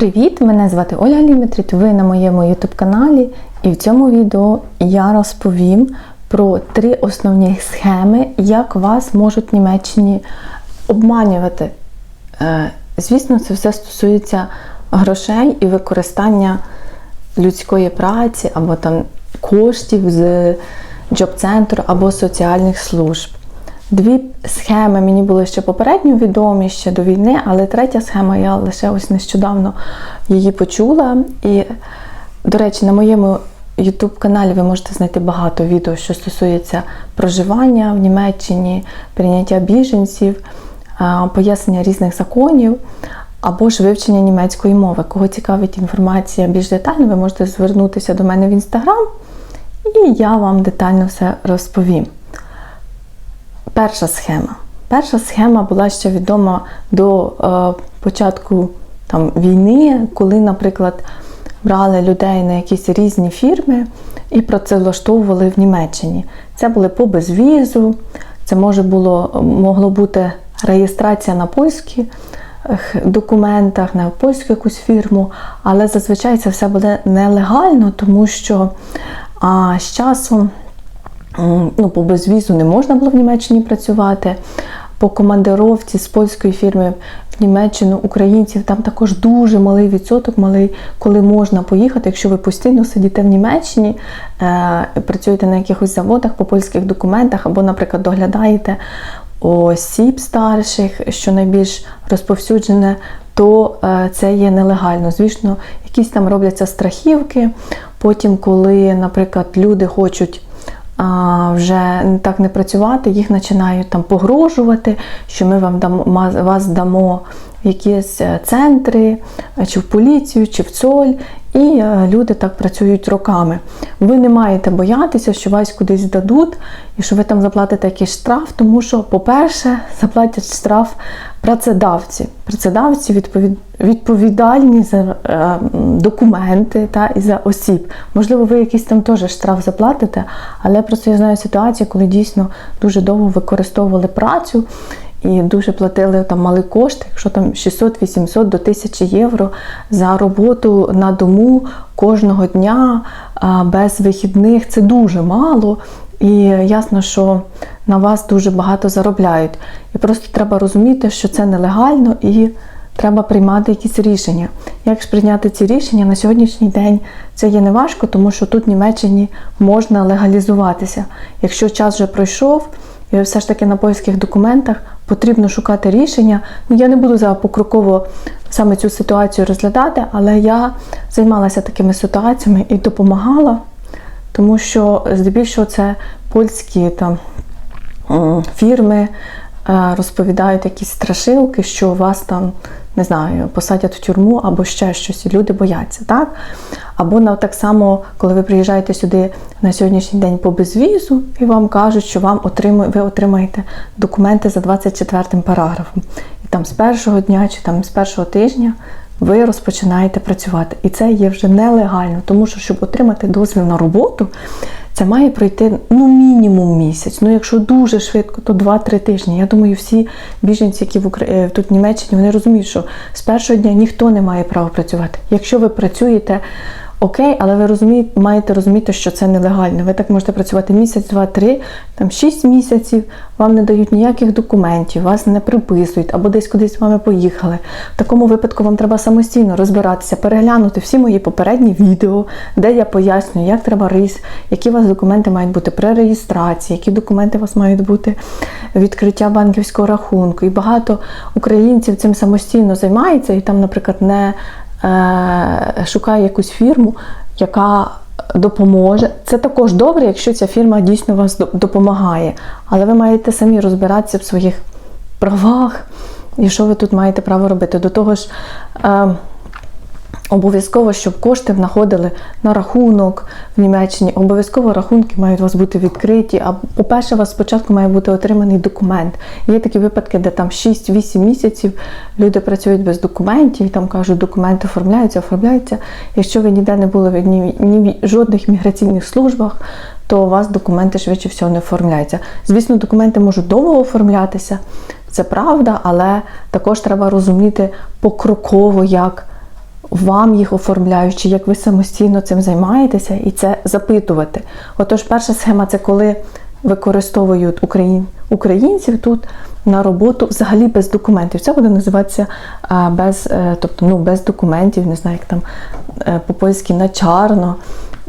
Привіт! Мене звати Ольга Лімітріт, ви на моєму YouTube каналі, і в цьому відео я розповім про три основні схеми, як вас можуть в Німеччині обманювати. Е, Звісно, це все стосується грошей і використання людської праці або там коштів з джоб-центру або соціальних служб. Дві схеми мені були ще попередньо відомі ще до війни, але третя схема я лише ось нещодавно її почула. І, до речі, на моєму YouTube каналі ви можете знайти багато відео, що стосується проживання в Німеччині, прийняття біженців, пояснення різних законів або ж вивчення німецької мови. Кого цікавить інформація більш детально, ви можете звернутися до мене в інстаграм, і я вам детально все розповім. Перша схема. Перша схема була ще відома до е, початку там, війни, коли, наприклад, брали людей на якісь різні фірми і працевлаштовували в Німеччині. Це були по безвізу, це може було, могло бути реєстрація на польських документах, на польську якусь фірму, але зазвичай це все буде нелегально, тому що а, з часом ну, по безвізу не можна було в Німеччині працювати. По командировці з польської фірми в Німеччину українців там також дуже малий відсоток, малий, коли можна поїхати. Якщо ви постійно сидите в Німеччині, е, працюєте на якихось заводах по польських документах, або, наприклад, доглядаєте осіб старших, що найбільш розповсюджене, то е, це є нелегально. Звісно, якісь там робляться страхівки. Потім, коли, наприклад, люди хочуть вже так не працювати, їх починають там погрожувати, що ми вам дамо вас дамо в якісь е, центри, чи в поліцію, чи в ЦОЛь. І е, люди так працюють роками. Ви не маєте боятися, що вас кудись дадуть і що ви там заплатите якийсь штраф, тому що, по-перше, заплатять штраф працедавці. Працедавці відповідальні за е, документи та, і за осіб. Можливо, ви якийсь там теж штраф заплатите, але просто я знаю ситуацію, коли дійсно дуже довго використовували працю. І дуже платили там мали кошти, якщо там 600-800 до 1000 євро за роботу на дому кожного дня без вихідних це дуже мало. І ясно, що на вас дуже багато заробляють. І просто треба розуміти, що це нелегально і треба приймати якісь рішення. Як ж прийняти ці рішення на сьогоднішній день це є неважко, тому що тут в Німеччині можна легалізуватися. Якщо час вже пройшов, і все ж таки на польських документах потрібно шукати рішення. Ну, я не буду запокроково покроково саме цю ситуацію розглядати, але я займалася такими ситуаціями і допомагала, тому що здебільшого це польські там фірми розповідають якісь страшилки, що вас там. Не знаю, посадять в тюрму або ще щось, і люди бояться, так? Або на так само, коли ви приїжджаєте сюди на сьогоднішній день по безвізу, і вам кажуть, що вам отримує, ви отримаєте документи за 24 параграфом. І там з першого дня чи там з першого тижня ви розпочинаєте працювати. І це є вже нелегально, тому що, щоб отримати дозвіл на роботу, це має пройти ну мінімум місяць. Ну, якщо дуже швидко, то 2-3 тижні. Я думаю, всі біженці, які в Украї... тут в Німеччині, вони розуміють, що з першого дня ніхто не має права працювати. Якщо ви працюєте. Окей, але ви розумієте, маєте розуміти, що це нелегально. Ви так можете працювати місяць, два, три, там шість місяців, вам не дають ніяких документів, вас не приписують або десь кудись з вами поїхали. В такому випадку вам треба самостійно розбиратися, переглянути всі мої попередні відео, де я пояснюю, як треба рис, які у вас документи мають бути при реєстрації, які документи у вас мають бути відкриття банківського рахунку. І багато українців цим самостійно займається, і там, наприклад, не шукає якусь фірму, яка допоможе. Це також добре, якщо ця фірма дійсно вас допомагає. Але ви маєте самі розбиратися в своїх правах і що ви тут маєте право робити. До того ж, е, Обов'язково, щоб кошти знаходили на рахунок в Німеччині. Обов'язково рахунки мають у вас бути відкриті. А по-перше, у вас спочатку має бути отриманий документ. Є такі випадки, де там 6-8 місяців люди працюють без документів, і там кажуть, документи оформляються, оформляються. Якщо ви ніде не були в ні, ні в жодних міграційних службах, то у вас документи швидше всього не оформляються. Звісно, документи можуть довго оформлятися, це правда, але також треба розуміти покроково, як вам їх оформляючи, як ви самостійно цим займаєтеся, і це запитувати. Отож, перша схема це коли використовують україн, українців тут на роботу взагалі без документів. Це буде називатися без, е, тобто, ну, без документів, не знаю, як там е, по-польськи на чарно.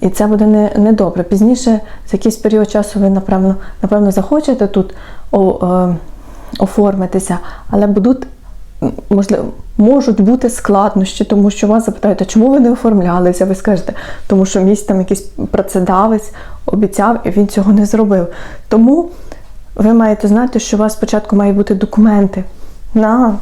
І це буде не, не добре. Пізніше, за якийсь період часу, ви напевно, напевно захочете тут о, е, оформитися, але будуть можливо, можуть бути складнощі, тому що вас запитають, а чому ви не оформлялися? Ви скажете, тому що мій там якийсь працедавець обіцяв і він цього не зробив. Тому ви маєте знати, що у вас спочатку мають бути документи на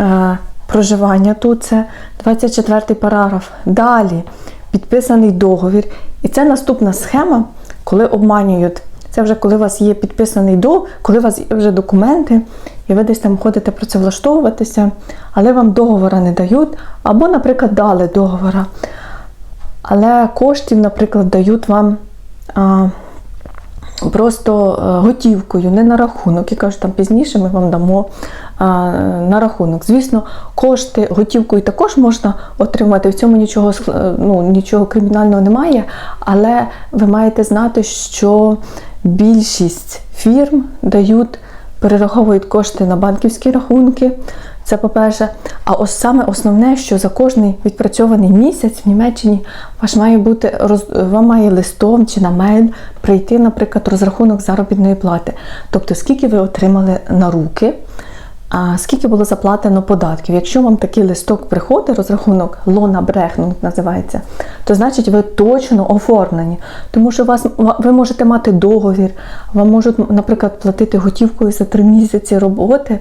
е, проживання тут. Це 24 параграф. Далі підписаний договір. І це наступна схема, коли обманюють. Це вже коли у вас є підписаний договір, коли у вас є вже документи, і ви десь там ходите працевлаштовуватися, але вам договора не дають, або, наприклад, дали договора. Але коштів, наприклад, дають вам а, просто а, готівкою, не на рахунок. І кажуть, там пізніше ми вам дамо а, на рахунок. Звісно, кошти готівкою також можна отримати. В цьому нічого, ну, нічого кримінального немає, але ви маєте знати, що більшість фірм дають перераховують кошти на банківські рахунки. Це по-перше. А ось саме основне, що за кожний відпрацьований місяць в Німеччині ваш має бути вам має листом чи на мейл прийти, наприклад, розрахунок заробітної плати. Тобто, скільки ви отримали на руки, скільки було заплатено податків. Якщо вам такий листок приходить, розрахунок лона брехнунг називається, то значить ви точно оформлені. Тому що вас, ви можете мати договір, вам можуть, наприклад, платити готівкою за три місяці роботи,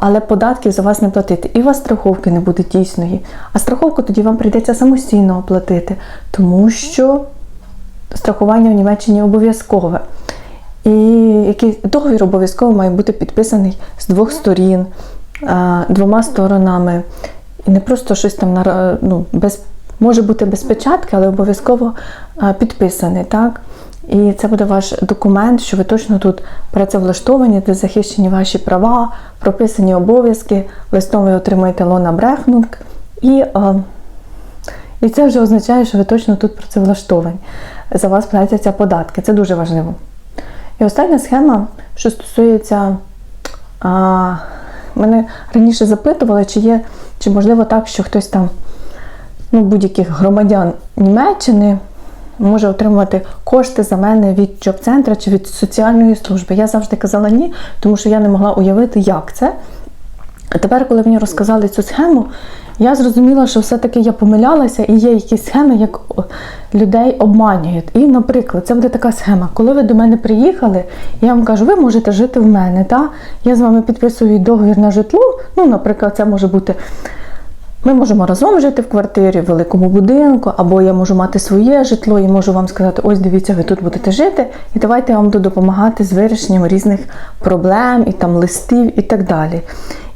але податків за вас не платити. І у вас страховки не буде дійсної. А страховку тоді вам прийдеться самостійно оплатити, тому що страхування в Німеччині обов'язкове. І який договір обов'язково має бути підписаний з двох сторін, двома сторонами. І не просто щось там на ну, без, може бути без печатки, але обов'язково підписаний. Так? І це буде ваш документ, що ви точно тут працевлаштовані, де захищені ваші права, прописані обов'язки, листом ви отримаєте лона брехнунг. І, і це вже означає, що ви точно тут працевлаштовані. За вас платяться податки. Це дуже важливо. І остання схема, що стосується, а, мене раніше запитували, чи є, чи можливо так, що хтось там, ну, будь-яких громадян Німеччини може отримувати кошти за мене від джоб-центра чи від соціальної служби. Я завжди казала ні, тому що я не могла уявити, як це. А тепер, коли мені розказали цю схему, я зрозуміла, що все-таки я помилялася і є якісь схеми, як людей обманюють. І, наприклад, це буде така схема. Коли ви до мене приїхали, я вам кажу, ви можете жити в мене. Та? Я з вами підписую договір на житло. Ну, наприклад, це може бути. Ми можемо разом жити в квартирі, в великому будинку, або я можу мати своє житло і можу вам сказати, ось дивіться, ви тут будете жити, і давайте я вам буду допомагати з вирішенням різних проблем і там листів і так далі.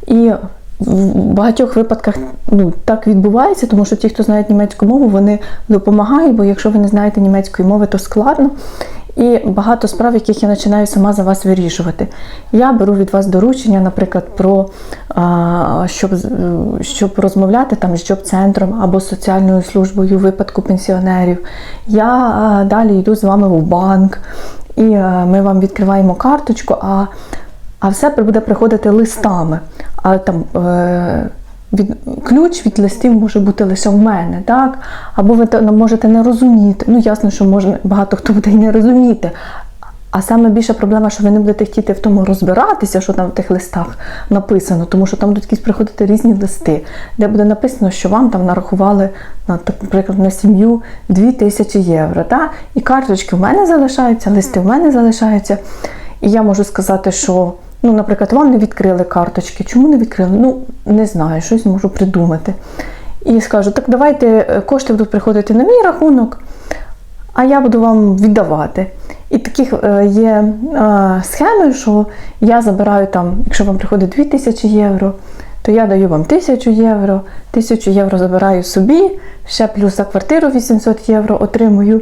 І в багатьох випадках ну, так відбувається, тому що ті, хто знають німецьку мову, вони допомагають, бо якщо ви не знаєте німецької мови, то складно. І багато справ, яких я починаю сама за вас вирішувати. Я беру від вас доручення, наприклад, про щоб, щоб розмовляти там з джоб-центром або соціальною службою у випадку пенсіонерів. Я далі йду з вами в банк, і ми вам відкриваємо карточку. А а все буде приходити листами. А там е, від, ключ від листів може бути лише в мене, так? Або ви те- можете не розуміти. Ну, ясно, що можна, багато хто буде і не розуміти. А саме більша проблема, що ви не будете хотіти в тому розбиратися, що там в тих листах написано, тому що там будуть якісь приходити різні листи, де буде написано, що вам там нарахували, на, наприклад, на сім'ю 2000 євро. Та? І карточки в мене залишаються, листи в мене залишаються. І я можу сказати, що, ну, наприклад, вам не відкрили карточки. Чому не відкрили? Ну, не знаю, щось можу придумати. І скажу, так давайте е, кошти будуть приходити на мій рахунок, а я буду вам віддавати. І таких е, є е, схеми, що я забираю там, якщо вам приходить 2000 євро, то я даю вам 1000 євро, 1000 євро забираю собі, ще плюс за квартиру 800 євро отримую,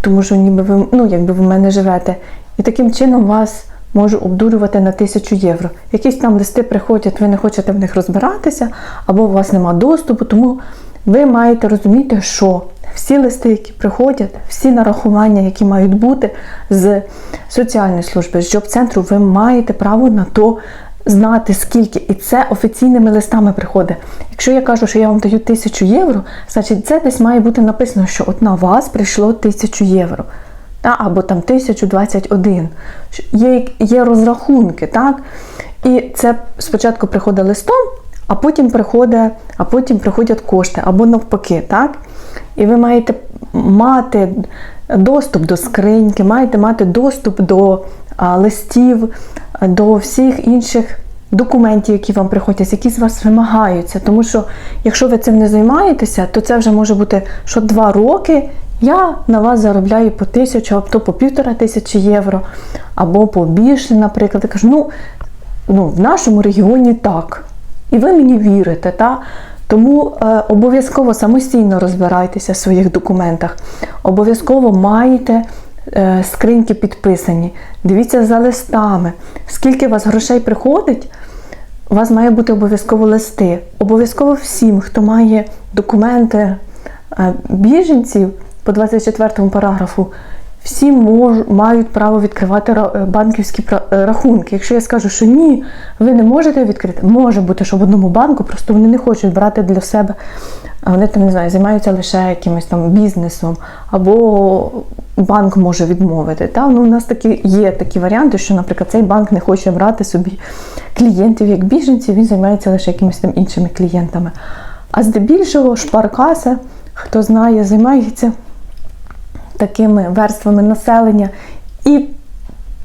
тому що ніби ви, ну, якби ви в мене живете. І таким чином вас можу обдурювати на 1000 євро. Якісь там листи приходять, ви не хочете в них розбиратися, або у вас немає доступу, тому ви маєте розуміти, що всі листи, які приходять, всі нарахування, які мають бути з соціальної служби, з джоб-центру, ви маєте право на то знати скільки. І це офіційними листами приходить. Якщо я кажу, що я вам даю тисячу євро, значить це десь має бути написано, що от на вас прийшло тисячу євро. Або там 1021. Є, є розрахунки, так? І це спочатку приходить листом, а потім приходить, а потім приходять кошти, або навпаки, так? І ви маєте мати доступ до скриньки, маєте мати доступ до листів, до всіх інших документів, які вам приходять, які з вас вимагаються. Тому що, якщо ви цим не займаєтеся, то це вже може бути, що два роки я на вас заробляю по тисячу, або по півтора тисячі євро, або по більше, наприклад. Я кажу, ну, ну в нашому регіоні так. І ви мені вірите, та? Тому е, обов'язково самостійно розбирайтеся в своїх документах. Обов'язково маєте скриньки підписані. Дивіться за листами. Скільки у вас грошей приходить, у вас має бути обов'язково листи. Обов'язково всім, хто має документи е, біженців по 24 параграфу, всі мож, мають право відкривати е, банківські е, рахунки. Якщо я скажу, що ні, ви не можете відкрити, може бути, що в одному банку просто вони не хочуть брати для себе, вони там не знаю, займаються лише якимось там бізнесом, або банк може відмовити. Та? Ну, у нас такі є такі варіанти, що, наприклад, цей банк не хоче брати собі клієнтів як біженців, він займається лише якимись там іншими клієнтами. А здебільшого шпаркаса, хто знає, займається такими верствами населення. І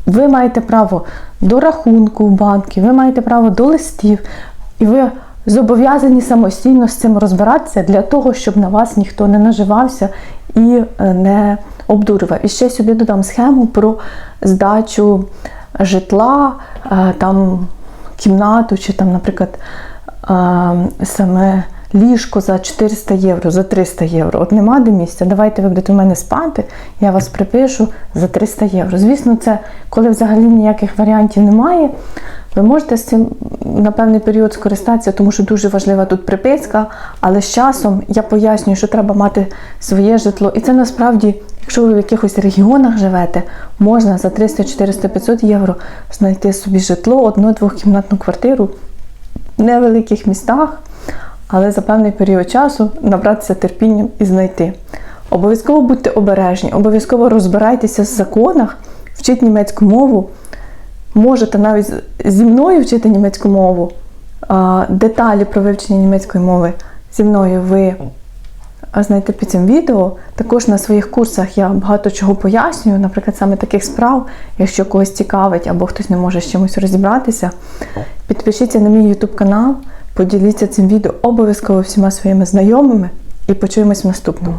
ви маєте право до рахунку в банки, ви маєте право до листів, і ви зобов'язані самостійно з цим розбиратися для того, щоб на вас ніхто не наживався і е, не обдурював. І ще сюди додам схему про здачу житла, е, там кімнату чи там, наприклад, е, саме ліжко за 400 євро, за 300 євро. От нема де місця, давайте ви будете в мене спати, я вас припишу за 300 євро. Звісно, це коли взагалі ніяких варіантів немає. Ви можете з цим на певний період скористатися, тому що дуже важлива тут приписка, але з часом я пояснюю, що треба мати своє житло. І це насправді, якщо ви в якихось регіонах живете, можна за 300, 400, 500 євро знайти собі житло, одну-двохкімнатну квартиру в невеликих містах, але за певний період часу набратися терпінням і знайти. Обов'язково будьте обережні, обов'язково розбирайтеся в законах, вчіть німецьку мову. Можете навіть зі мною вчити німецьку мову. Деталі про вивчення німецької мови зі мною ви а, знайдете під цим відео. Також на своїх курсах я багато чого пояснюю, наприклад, саме таких справ, якщо когось цікавить або хтось не може з чимось розібратися. Підпишіться на мій YouTube канал, поділіться цим відео обов'язково всіма своїми знайомими і почуємось в наступному.